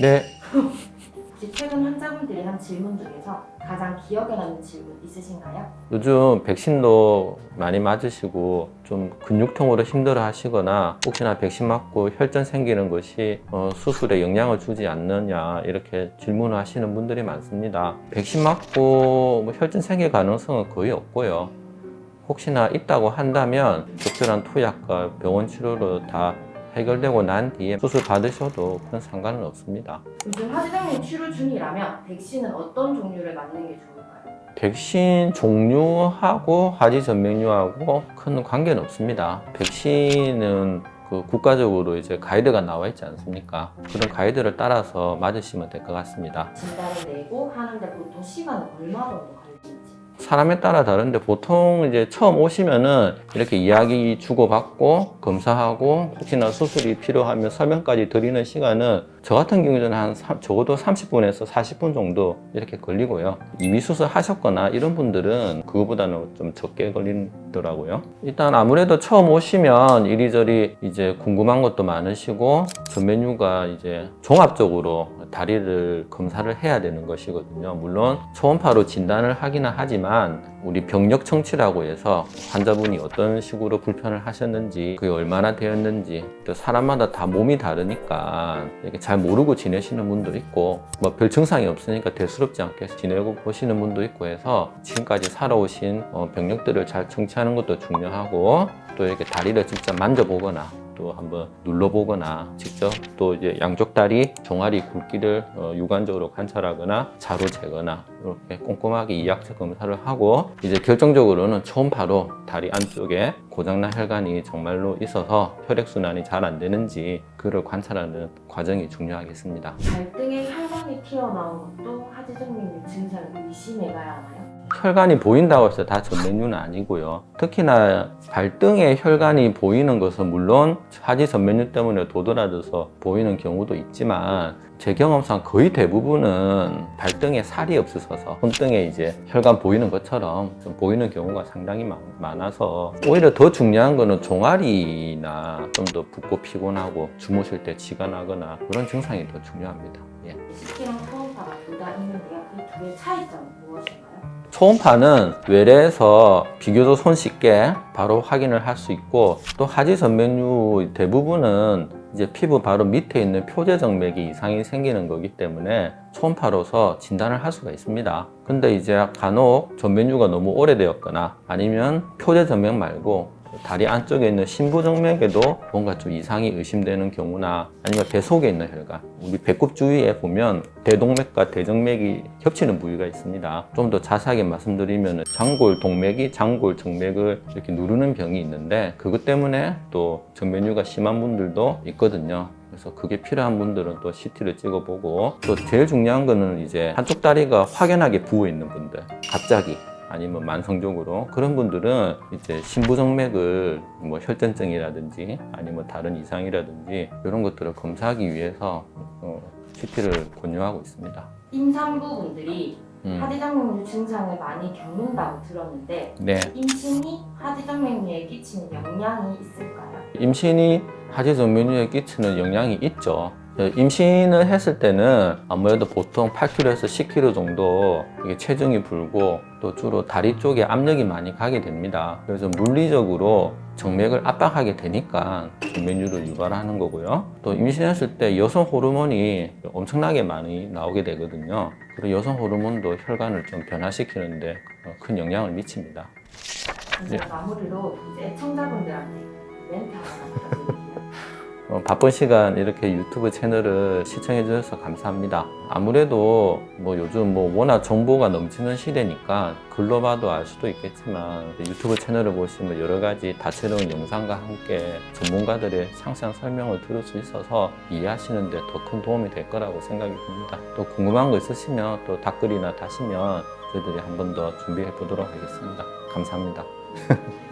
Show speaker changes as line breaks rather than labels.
네,
혹시 최근 환자분들이 한 질문 중에서 가장 기억에 남는 질문 있으신가요?
요즘 백신도 많이 맞으시고 좀 근육통으로 힘들어 하시거나 혹시나 백신 맞고 혈전 생기는 것이 어, 수술에 영향을 주지 않느냐 이렇게 질문을 하시는 분들이 많습니다. 백신 맞고 뭐 혈전 생길 가능성은 거의 없고요. 혹시나 있다고 한다면 적절한 투약과 병원 치료로 다 해결되고 난 뒤에 수술 받으셔도 큰 상관은 없습니다.
요즘 하지정맥 치료 중이라면 백신은 어떤 종류를 맞는 게 좋을까요?
백신 종류하고 하지 전맥류하고 큰 관계는 없습니다. 백신은 그 국가적으로 이제 가이드가 나와 있지 않습니까? 그런 가이드를 따라서 맞으시면 될 것 같습니다.
진단을 내고 하는데 보통 시간은 얼마 정도 걸리는지
사람에 따라 다른데 보통 이제 처음 오시면은 이렇게 이야기 주고받고 검사하고 혹시나 수술이 필요하면 설명까지 드리는 시간은 저 같은 경우는 한 삼- 적어도 30분에서 40분 정도 이렇게 걸리고요. 이미 수술 하셨거나 이런 분들은 그거보다는 좀 적게 걸리더라고요. 일단 아무래도 처음 오시면 이리저리 이제 궁금한 것도 많으시고 전 메뉴가 이제 종합적으로 다리를 검사를 해야 되는 것이거든요. 물론 초음파로 진단을 하기는 하지만 우리 병력 청취라고 해서 환자분이 어떤 식으로 불편을 하셨는지 그게 얼마나 되었는지 또 사람마다 다 몸이 다르니까 이렇게 잘 모르고 지내시는 분도 있고 뭐 별 증상이 없으니까 대수롭지 않게 지내고 보시는 분도 있고 해서 지금까지 살아오신 어, 병력들을 잘 청취하는 것도 중요하고 또 이렇게 다리를 직접 만져보거나 또 한번 눌러보거나 직접 또 이제 양쪽 다리 종아리 굵기를 어, 육안적으로 관찰하거나 자로 재거나 이렇게 꼼꼼하게 이학적 검사를 하고 이제 결정적으로는 초음파로 다리 안쪽에 고장난 혈관이 정말로 있어서 혈액순환이 잘 안 되는지 그를 관찰하는 과정이 중요하겠습니다.
발등에 혈관이 튀어나온 것도 하지정맥류 증상을 의심해가야 하나요?
혈관이 보인다고 해서 다 전면류는 아니고요. 특히나 발등에 혈관이 보이는 것은 물론 하지 전면류 때문에 도드라져서 보이는 경우도 있지만 제 경험상 거의 대부분은 발등에 살이 없으셔서 손등에 이제 혈관 보이는 것처럼 좀 보이는 경우가 상당히 많, 많아서 오히려 더 중요한 거는 종아리나 좀 더 붓고 피곤하고 주무실 때 지가 나거나 그런 증상이 더 중요합니다. 예.
CT랑 초음파가 둘다 있는데요. 이 두 개의 차이점은 무엇인가요?
초음파는 외래에서 비교적 손쉽게 바로 확인을 할 수 있고 또 하지 전맥류 대부분은 이제 피부 바로 밑에 있는 표제 정맥이 이상이 생기는 거기 때문에 초음파로서 진단을 할 수가 있습니다. 근데 이제 간혹 전맥류가 너무 오래되었거나 아니면 표제 정맥 말고 다리 안쪽에 있는 신부정맥에도 뭔가 좀 이상이 의심되는 경우나 아니면 배 속에 있는 혈관 우리 배꼽 주위에 보면 대동맥과 대정맥이 겹치는 부위가 있습니다. 좀 더 자세하게 말씀드리면 장골 동맥이 장골 정맥을 이렇게 누르는 병이 있는데 그것 때문에 또 정맥류가 심한 분들도 있거든요. 그래서 그게 필요한 분들은 또 CT를 찍어보고 또 제일 중요한 거는 이제 한쪽 다리가 확연하게 부어 있는 분들 갑자기 아니면 만성적으로 그런 분들은 이제 신부정맥을 뭐 혈전증이라든지 아니면 다른 이상이라든지 이런 것들을 검사하기 위해서 어, CT를 권유하고 있습니다.
임산부 분들이
음.
하지정맥류 증상을 많이 겪는다고 들었는데
네,
임신이 하지정맥류에 끼치는 영향이 있을까요?
임신이 하지전 메뉴에 끼치는 영향이 있죠. 네, 임신을 했을 때는 아무래도 보통 8kg에서 10kg 정도 체중이 불고 또 주로 다리 쪽에 압력이 많이 가게 됩니다. 그래서 물리적으로 정맥을 압박하게 되니까 정맥류를 유발하는 거고요. 또 임신했을 때 여성 호르몬이 엄청나게 많이 나오게 되거든요. 그리고 여성 호르몬도 혈관을 좀 변화시키는데 어, 큰 영향을 미칩니다.
이제 마무리로 이제 애청자분들한테 멘트 하나 부탁드릴게요.
어, 바쁜 시간 이렇게 유튜브 채널을 시청해 주셔서 감사합니다. 아무래도 뭐 요즘 뭐 워낙 정보가 넘치는 시대니까 글로 봐도 알 수도 있겠지만 유튜브 채널을 보시면 여러 가지 다채로운 영상과 함께 전문가들의 상세한 설명을 들을 수 있어서 이해하시는데 더 큰 도움이 될 거라고 생각이 듭니다. 또 궁금한 거 있으시면 또 댓글이나 다시면 저희들이 한 번 더 준비해 보도록 하겠습니다. 감사합니다.